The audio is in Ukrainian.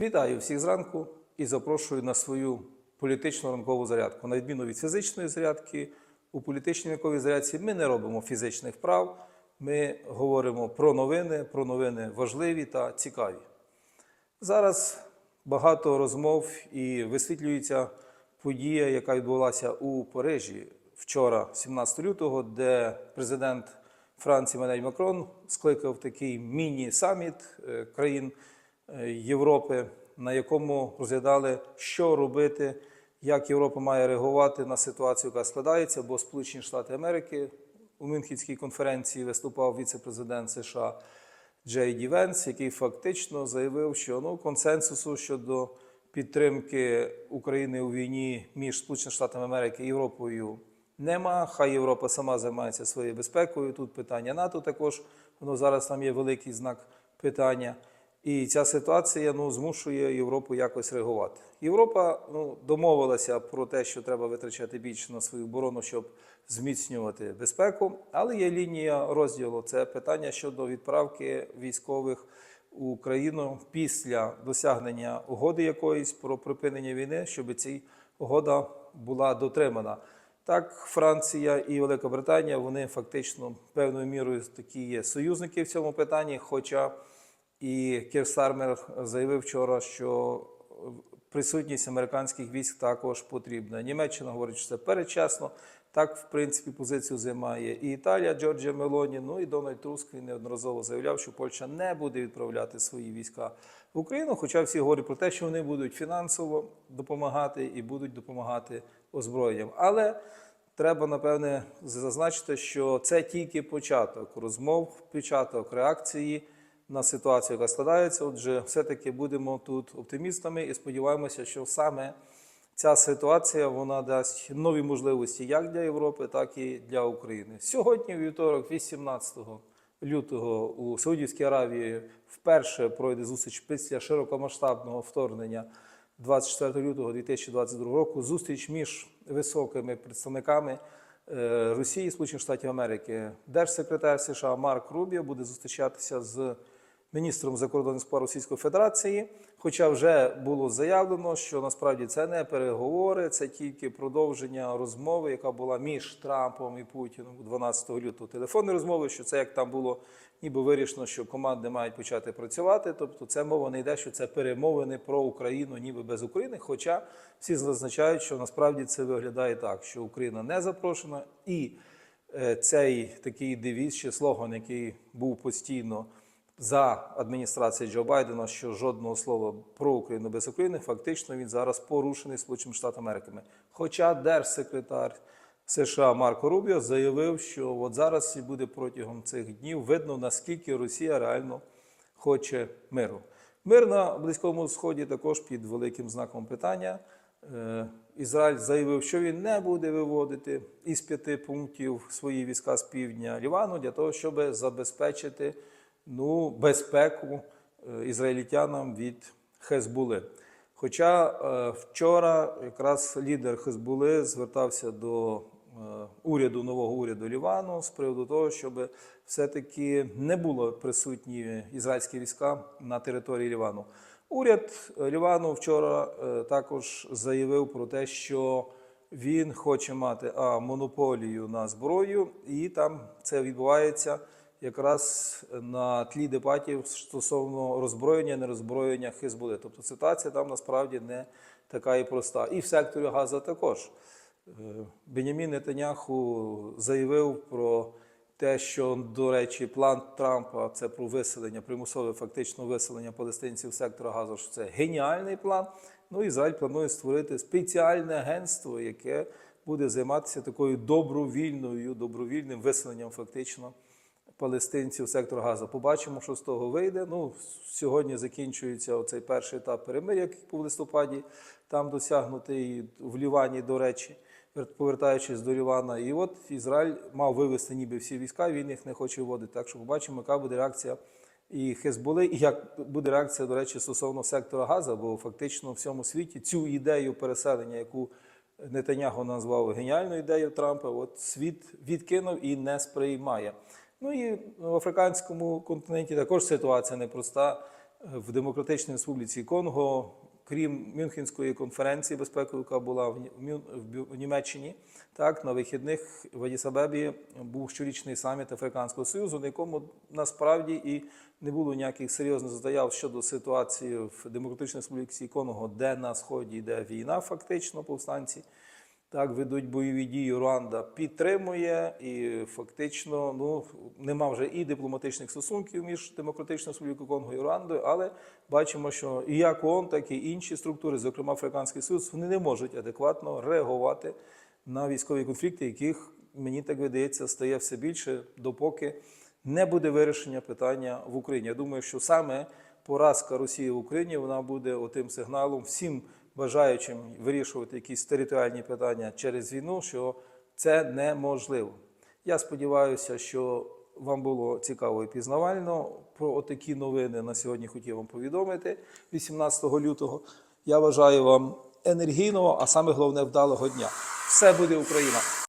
Вітаю всіх зранку і запрошую на свою політичну ранкову зарядку. На відміну від фізичної зарядки, у політичній ранковій зарядці ми не робимо фізичних вправ, ми говоримо про новини, про новини важливі та цікаві. Зараз багато розмов і висвітлюється подія, яка відбулася у Парижі вчора, 17 лютого, де президент Франції Манель Макрон скликав такий міні-саміт е, країн Європи, на якому розглядали, що робити, як Європа має реагувати на ситуацію, яка складається, бо Сполучені Штати Америки у Мюнхенській конференції виступав віце-президент США Джей Ді Венс, який фактично заявив, що ну, консенсусу щодо підтримки України у війні між Сполученими Штатами Америки і Європою нема. Хай Європа сама займається своєю безпекою. Тут питання НАТО також, воно зараз там є великий знак питання. І ця ситуація ну, змушує Європу якось реагувати. Європа ну, домовилася про те, що треба витрачати більше на свою оборону, щоб зміцнювати безпеку. Але є лінія розділу. Це питання щодо відправки військових у Україну після досягнення угоди якоїсь про припинення війни, щоб ця угода була дотримана. Так, Франція і Велика Британія вони фактично певною мірою такі є союзники в цьому питанні. Хоча і Кір Стармер заявив вчора, що присутність американських військ також потрібна. Німеччина говорить, що це передчасно. Так, в принципі, позицію займає і Італія, Джорджія Мелоні. Ну і Дональд Туск він неодноразово заявляв, що Польща не буде відправляти свої війська в Україну. Хоча всі говорять про те, що вони будуть фінансово допомагати і будуть допомагати озброєнням. Але треба напевне зазначити, що це тільки початок розмов, початок реакції на ситуацію, яка складається. Отже, все-таки будемо тут оптимістами і сподіваємося, що саме ця ситуація вона дасть нові можливості як для Європи, так і для України. Сьогодні, вівторок, 18 лютого, у Саудівській Аравії вперше пройде зустріч після широкомасштабного вторгнення 24 лютого 2022 року. Зустріч між високими представниками. е, Росії, Сполучених Штатів Америки, держсекретар США Марк Рубіо буде зустрічатися з міністром закордонних справ Російської Федерації. Хоча вже було заявлено, що насправді це не переговори, це тільки продовження розмови, яка була між Трампом і Путіним 12 лютого. Телефонні розмови, що це як там було ніби вирішено, що команди мають почати працювати. Тобто, це мова не йде, що це перемовини про Україну, ніби без України. Хоча всі зазначають, що насправді це виглядає так, що Україна не запрошена, і е, цей такий девіз чи слоган, який був постійно за адміністрації Джо Байдена, що жодного слова про Україну без України, фактично він зараз порушений Сполученими Штатами Америки. Хоча держсекретар США Марко Рубіо заявив, що от зараз і буде протягом цих днів видно, наскільки Росія реально хоче миру. Мир на Близькому Сході також під великим знаком питання. Е, Ізраїль заявив, що він не буде виводити із п'яти пунктів свої війська з півдня Лівану для того, щоб забезпечити ну, безпеку е, ізраїльтянам від Хезбули. Хоча е, вчора якраз лідер Хезбули звертався до е, уряду нового уряду Лівану з приводу того, щоб все-таки не було присутні ізраїльські війська на території Лівану. Уряд Лівану вчора також заявив про те, що він хоче мати а, монополію на зброю, і там це відбувається якраз на тлі дебатів стосовно роззброєння, нероззброєння Хизбули. Тобто ситуація там насправді не така і проста. І в секторі Газа також. Е, Бенямін Нетаняху заявив про те, що, до речі, план Трампа це про виселення, примусове фактично виселення палестинців сектора Газу, що це геніальний план. Ну, Ізраїль планує створити спеціальне агентство, яке буде займатися такою добровільною, добровільним виселенням фактично палестинців сектор Газа. Побачимо, що з того вийде. Ну, сьогодні закінчується оцей перший етап перемир'я, який був в листопаді, там досягнутий в Лівані, до речі, повертаючись до Лівана. І от Ізраїль мав вивести ніби всі війська, він їх не хоче вводити. Так що побачимо, яка буде реакція і Хезболи, і як буде реакція, до речі, стосовно сектора Газа, бо фактично в всьому світі цю ідею переселення, яку Нетаняго назвав геніальною ідеєю Трампа, от світ відкинув і не сприймає. Ну і в африканському континенті також ситуація непроста. в Демократичній Республіці Конго, крім Мюнхенської конференції безпекової, яка була в Німеччині, так на вихідних в Адісабебі був щорічний саміт Африканського Союзу, на якому насправді і не було ніяких серйозних заяв щодо ситуації в Демократичній Республіці Конго, де на сході йде війна, фактично повстанці. Так, ведуть бойові дії. Руанда підтримує і фактично ну, нема вже і дипломатичних стосунків між Демократичною Республікою Конго і Руандою, але бачимо, що і як ООН, так і інші структури, зокрема Африканський Союз, вони не можуть адекватно реагувати на військові конфлікти, яких, мені так видається, стає все більше, допоки не буде вирішення питання в Україні. Я думаю, що саме поразка Росії в Україні вона буде отим сигналом всім бажаючим вирішувати якісь територіальні питання через війну, що це неможливо. Я сподіваюся, що вам було цікаво і пізнавально. Про отакі новини на сьогодні хотів вам повідомити 18 лютого. Я бажаю вам енергійного, а саме головне вдалого дня. Все буде Україна!